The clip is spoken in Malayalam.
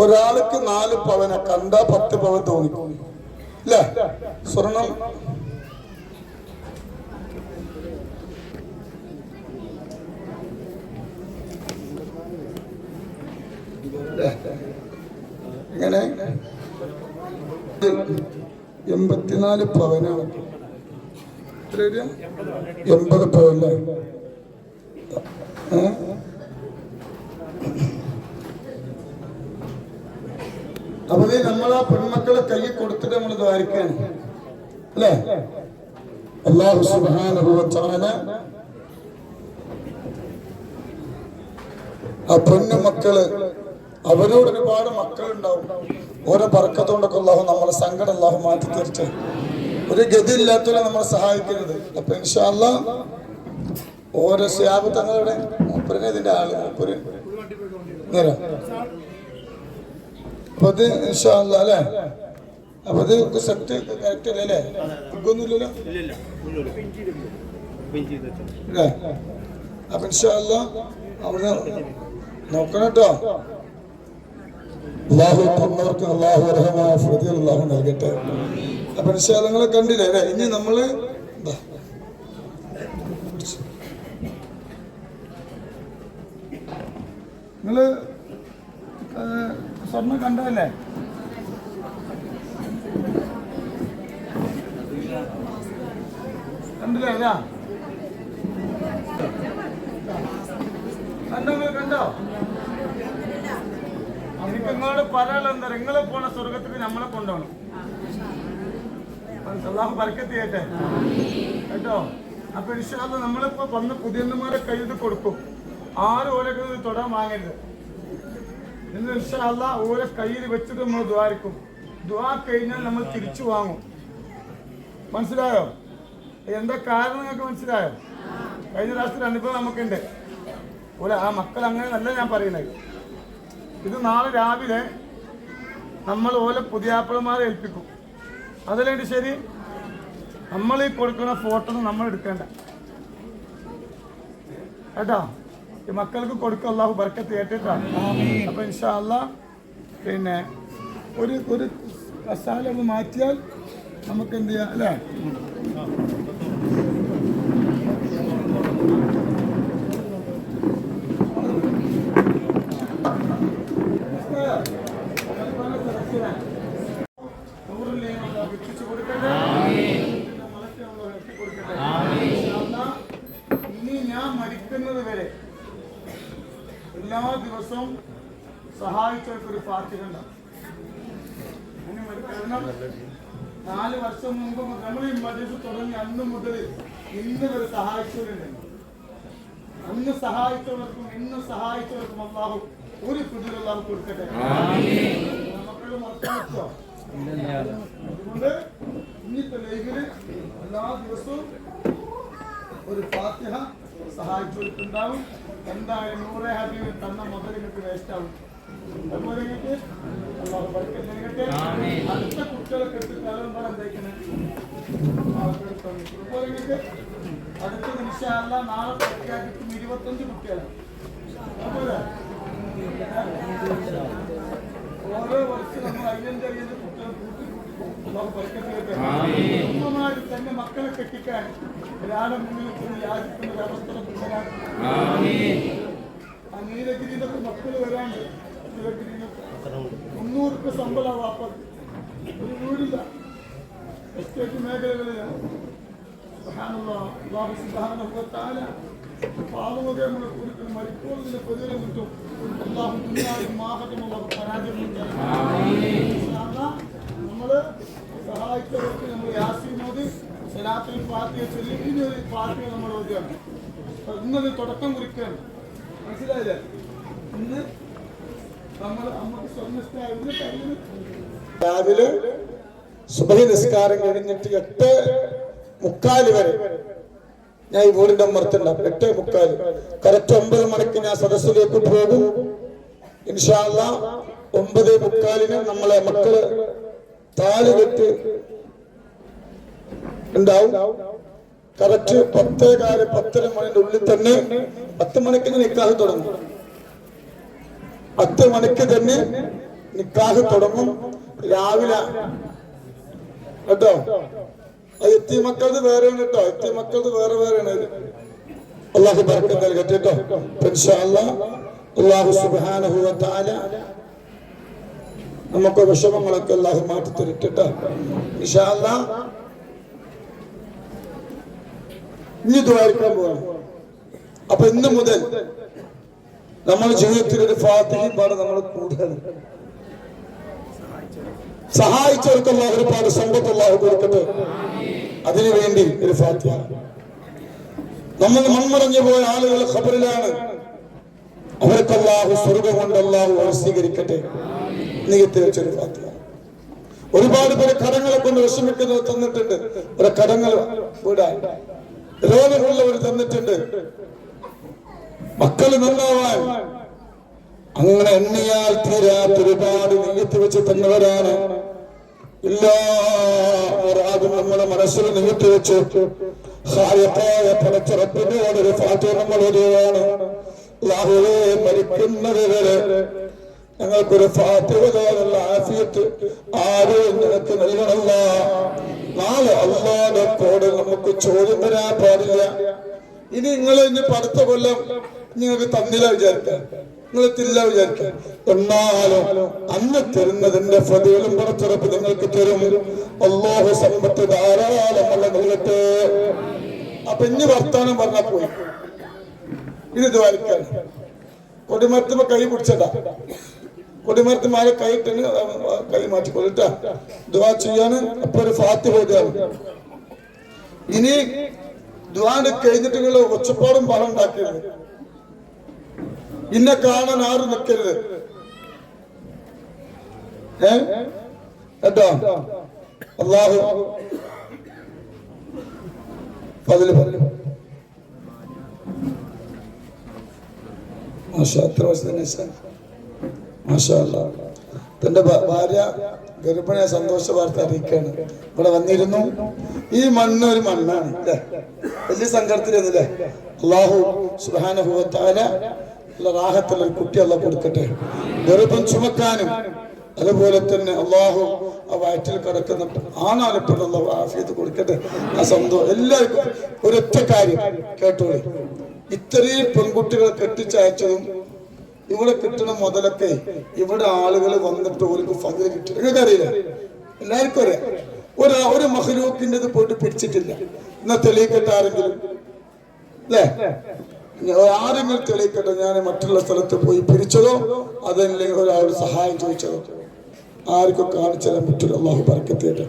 ഒരാൾക്ക് നാല് പവന കണ്ട പത്ത് പവൻ തോന്നി ഇല്ല സ്വർണം. ഇങ്ങനെ എൺപത്തിനാല് പവനാണ്? എൺപത് പവല്ലേ ഏ? അപ്പൊ നമ്മൾ ആ പെൺമക്കളെ കൈ കൊടുത്തിട്ട് നമ്മൾ ദ്വാരിക്കാണ്. അല്ലേ? അള്ളാഹു സുബ്ഹാനഹു തആല ആ പെണ്ണു മക്കൾ അവരോട് ഒരുപാട് മക്കളുണ്ടാവും. ഓരോ പറക്കത്തോണ്ടൊക്കെ അള്ളാഹു നമ്മളെ സങ്കടം അല്ലാഹു മാറ്റി തീർച്ച ഒരു ഗതി ഇല്ലാത്തവരെ നമ്മളെ സഹായിക്കരുത്. അപ്പൊ ഇൻഷാല്ല ഓരോ സ്യാബ് തങ്ങളുടെ മൂപ്പരനെ ഇതിന്റെ ആൾ മൂപ്പര്. നേരം. അപ്പൊ അത് ഇൻഷാല്ല അല്ലേ? അപ്പൊ ഇത് സെറ്റ് കറക്റ്റ് അല്ലേ ഇതൊന്നുമില്ലല്ലോ അല്ലേ? അപ്പൊ ഇൻഷാല്ല അവിടെ നോക്കണം കേട്ടോ. അള്ളാഹു തന്നവർക്ക് അള്ളാഹു അർഹമായ ഫ്രതികൾ അള്ളാഹു നൽകട്ടെ. അപ്പൊ നിശ്ചാലങ്ങളെ കണ്ടില്ലേ അല്ലേ? ഇനി നമ്മൾ ദാ. നിങ്ങൾ സ്വർണം കണ്ടതല്ലേ? കണ്ടില്ലേ അല്ല കണ്ടോ കണ്ടോ? എനിക്ക് നിങ്ങളോട് പറയാനുള്ള എന്താ നിങ്ങളെ പോണ സ്വർഗത്തിൽ നമ്മളെ കൊണ്ടുപോകണം. അള്ളാഹു ബർക്കത്ത് ചെയ്യട്ടെ കേട്ടോ? അപ്പൊ ഇൻഷാല്ല നമ്മളിപ്പോ വന്ന് പുതിയന്മാരെ കയ്യിൽ കൊടുക്കും. ആരും ഓരോ ഇത് തൊടാൻ വാങ്ങരുത്. ഇന്ന് ഇൻഷാല്ല ഓരോ കയ്യിൽ വെച്ചിട്ട് നമ്മൾ ദ്വാരിക്കും ദ്വാ കഴിഞ്ഞാൽ നമ്മൾ തിരിച്ചു വാങ്ങും. മനസ്സിലായോ? എന്താ കാരണം നിങ്ങൾക്ക് മനസ്സിലായോ? കഴിഞ്ഞ പ്രാവശ്യത്തെ അനുഭവം നമുക്കുണ്ട്. ഒരു ആ മക്കൾ അങ്ങനെ നല്ല ഞാൻ പറയുന്നത്. ഇത് നാളെ രാവിലെ നമ്മൾ ഓലെ പുതിയാപ്പിളമാരെ ഏൽപ്പിക്കും. അതല്ലേണ്ടി ശരി? നമ്മൾ ഈ കൊടുക്കുന്ന ഫോട്ടോ നമ്മൾ എടുക്കേണ്ട. കേട്ടോ? മക്കൾക്ക് കൊടുക്കും. അള്ളാഹു ബർക്കത്ത് കേട്ടിട്ടോ അപ്പൊ ഇൻഷാ അല്ലാ പിന്നെ ഒരു ഒരു കസാല ഒന്ന് മാറ്റിയാൽ നമുക്ക് എന്ത് ചെയ്യാം അല്ലേ? ഇനി ഞാൻ മരിക്കുന്നത് വരെ എല്ലാ ദിവസവും സഹായിച്ചവർക്കൊരു പാർട്ടിക ഉണ്ടാവും അങ്ങനെ മരി- കാരണം നാല് വർഷം മുമ്പ് നമ്മൾ ഈ മദ്രസ തുടങ്ങി അന്ന് മുതൽ ഇന്ന് വരെ സഹായിച്ചവരുണ്ട്. അന്ന് സഹായിച്ചവർക്കും ഇന്ന് സഹായിച്ചവർക്കും അള്ളാഹു ഒരു കുതിര കൊടുക്കട്ടെ. അതുകൊണ്ട് ഇന്നത്തെ ലൈഫിൽ എല്ലാ ദിവസവും ഒരു ഫാത്തിഹ സഹായിച്ചവർക്കുണ്ടാവും. എന്തായാലും നൂറെ ഹബീബ് തന്ന മുതൽ നിങ്ങൾക്ക് വേസ്റ്റ് ആവും. അതുപോലെ. അടുത്ത കുട്ടികളൊക്കെ എടുത്ത് കലമ്പറ എന്തേക്കണേ അതുപോലെ അടുത്ത നിമിഷം നാളെ പ്രഖ്യാപിക്കും ഇരുപത്തഞ്ച് കുട്ടികളാണ് അതുപോലെ ഓരോ വർഷം നമ്മൾ അയ്യഞ്ച് അയ്യഞ്ച് കുട്ടികൾ കൂട്ടി കൂട്ടി ചെയ്യട്ടെ. തന്നെ മക്കളെ കെട്ടിക്കാൻ ഒരാളെ മുന്നിൽ ചെന്ന് യാചിക്കുന്ന ഒരു അവസ്ഥ നീലഗിരിയിലൊക്കെ മക്കൾ വരാണ്ട് നീലഗിരിയിലൊക്കെ മുന്നൂറ് രൂപ ശമ്പളം വാപ്പ ഒരു വീടില്ല. എസ്റ്റേറ്റ് മേഖലകളിലാണ്. വ തആല പാവമൊക്കെ നമ്മൾ കൊടുക്കണം മരിക്കോളിന്റെ പ്രതിഫലം കിട്ടും. അള്ളാഹു ദുനിയാവിൽ മാഹത്തും അള്ളാഹു പരാജയം നമ്മൾ സഹായിച്ചവർക്ക് നമ്മൾ മോദി സലാത്തിൽ പാർട്ടിയെ ചൊല്ലി ഇനി ഒരു പാർട്ടിയെ നമ്മൾ ഓടുകയാണ് ഇന്നത് തുടക്കം കുറിക്കുകയാണ്. മനസ്സിലായില്ലേ? ഇന്ന് രാവിലെ സുബഹി നിസ്കാരം കഴിഞ്ഞിട്ട് എട്ട് മുക്കാൽ വരെ ഞാൻ ഈ വീടിന്റെ അമർത്തുണ്ടാവും എട്ട് മുക്കാൽ. കറക്റ്റ് ഒമ്പത് മണിക്ക് ഞാൻ സദസ്സിലേക്ക് പോകും. ഇൻഷാല്ല ഒമ്പത് മുക്കാലിന് നമ്മളെ മക്കൾ താൽ കെട്ട് ഉണ്ടാവും. കറക്റ്റ് പത്തേ കാൽ പത്തര മണിന്റെ ഉള്ളിൽ തന്നെ പത്ത് മണിക്ക് നിക്കാഹ് തുടങ്ങും. പത്ത് മണിക്ക് തന്നെ നിക്കാഹ് തുടങ്ങും. രാവിലെ കേട്ടോ? അത് എത്തി മക്കളത് വേറെയാണ് കേട്ടോ. എത്തി മക്കളത് വേറെ വേറെയാണ്. അള്ളാഹു ബർക്കത്ത് നൽകട്ടെ കേട്ടോ. അള്ളാഹു തആല നമുക്ക് വിഷമങ്ങളൊക്കെ അള്ളാഹു മാറ്റി തരട്ടെ ഇഷാല്ല ഇനി ദ്വാരിക്കാൻ പോകണം അപ്പൊ ഇന്ന് മുതൽ നമ്മുടെ ജീവിതത്തിൽ ഒരു ഫാത്തിഹയും പാട് നമ്മൾ കൂടുതൽ സഹായിച്ചവർക്കുള്ള ഒരുപാട് സമ്പത്തുള്ള കൊടുക്കട്ടെ. അതിനുവേണ്ടി ഒരു ഫാത്തിഹ. നമ്മൾ മൺമറഞ്ഞു പോയ ആളുകൾ ഖബറിലാണ്. അവർക്ക് അല്ലാഹു സ്വർഗം കൊണ്ട് അള്ളാഹു സ്വീകരിക്കട്ടെ നികത്തിവെച്ചൊരു ഫാത്തിഹ. ഒരുപാട് പേര് കടങ്ങളെ കൊണ്ട് വിഷമിക്കുന്നത് തന്നിട്ടുണ്ട്. ഒരു കടങ്ങൾ വിടാൻ രോഗമുള്ളവർ തന്നിട്ടുണ്ട്. മക്കൾ നന്നാവാൻ. അങ്ങനെ എണ്ണിയാൽ തീരാത്ത ഒരുപാട് നെയ്യത്ത് വെച്ച് തന്നവരാണ്. എല്ലാ നമ്മുടെ മനസ്സിൽ നെയ്യത്ത് വെച്ച് ഹായത്തായ പടച്ചിറപ്പിനോട് ഒരു ഫാറ്റ് നമ്മൾ ഒരുവാണ് ലാഹുവേ ഞങ്ങൾക്കൊരു ഫാത്തിഹുള്ള ആഫിയത്ത് ആരും നിനക്ക് നൽകണമല്ല. നാളെ അള്ളാന്റെ കോട് നമുക്ക് ചോദ്യം വരാൻ പാടില്ല. ഇനി നിങ്ങൾ ഇനി പഠിത്ത കൊല്ലം നിങ്ങൾക്ക് തന്നില്ല വിചാരിക്കാം. നിങ്ങൾ തില്ല വിചാരിക്കാം. എന്നാലും അന്ന് തരുന്നതിന്റെ ഫതികളും പുറത്തിറപ്പ് നിങ്ങൾക്ക് തരും. അള്ളാഹു സമ്പത്ത് ധാരാളം ഉള്ള നൽകട്ടെ അപ്പൊ ഇനി വർത്താനം പറഞ്ഞാ പോയി. ഇത് ദ്വാരിക്കാൻ കൊടിമരത്തുമ്പോ കൈ പിടിച്ചതാ. കൊടിമരത്ത് മാരെ കൈ കൈ കൊടുത്താ ദ്വാ ചെയ്യാന് അപ്പൊ ഒരു ഫാത്തി പോവുകയാണ് ഇനി ദ്വാന് കഴിഞ്ഞിട്ട് നിങ്ങൾ ഒച്ചപ്പാടും പണം ഉണ്ടാക്കരുത്. ഇന്നെ കാണാൻ ആരും നിൽക്കരുത് ഏ? അള്ളാഹു പതിൽ മാഷാ എത്ര മാഷാ. തന്റെ ഭാര്യ ഗർഭിണിയെ സന്തോഷ വാർത്ത അറിയിക്കാണ് ഇവിടെ വന്നിരുന്നു. ഈ മണ്ണ് ഒരു മണ്ണാണ് അല്ലേ? വലിയ സങ്കടത്തിലൊന്നുമില്ലേ? അള്ളാഹു സുബാനുഭവത്താല റാഹത്തുള്ള കുട്ടി അല്ല കൊടുക്കട്ടെ. ഗർഭം ചുമക്കാനും. അതുപോലെ തന്നെ അള്ളാഹു ആ വയറ്റിൽ കിടക്കുന്ന ആണാലപ്പെടുന്ന ആഫിയത്ത് കൊടുക്കട്ടെ. ആ സന്തോഷം. എല്ലാവർക്കും ഒരൊറ്റ കാര്യം കേട്ടോളി. ഇത്രയും പെൺകുട്ടികളെ കെട്ടിച്ചയച്ചതും ഇവിടെ കിട്ടുന്ന മുതലൊക്കെ ഇവിടെ ആളുകൾ വന്നിട്ട് ഓർക്ക് ഫതിൽ കിട്ടും. നിങ്ങൾക്ക് എല്ലാവർക്കും അറിയാം. ഒരു ഒരു മഹലൂക്കിന്റെ പോയിട്ട് പിടിച്ചിട്ടില്ല. എന്നാ തെളിയിക്കട്ടെ ആരെങ്കിലും? അല്ലേ? ആരെങ്കിലും തെളിയിക്കട്ടെ? ഞാൻ മറ്റുള്ള സ്ഥലത്ത് പോയി പിരിച്ചതോ? അതല്ലെങ്കിൽ ഒരാൾ സഹായം ചോദിച്ചതോ? ആർക്കും കാണിച്ചു തരാൻ പറ്റില്ല. അള്ളാഹു പറക്കത്തിയിട്ട്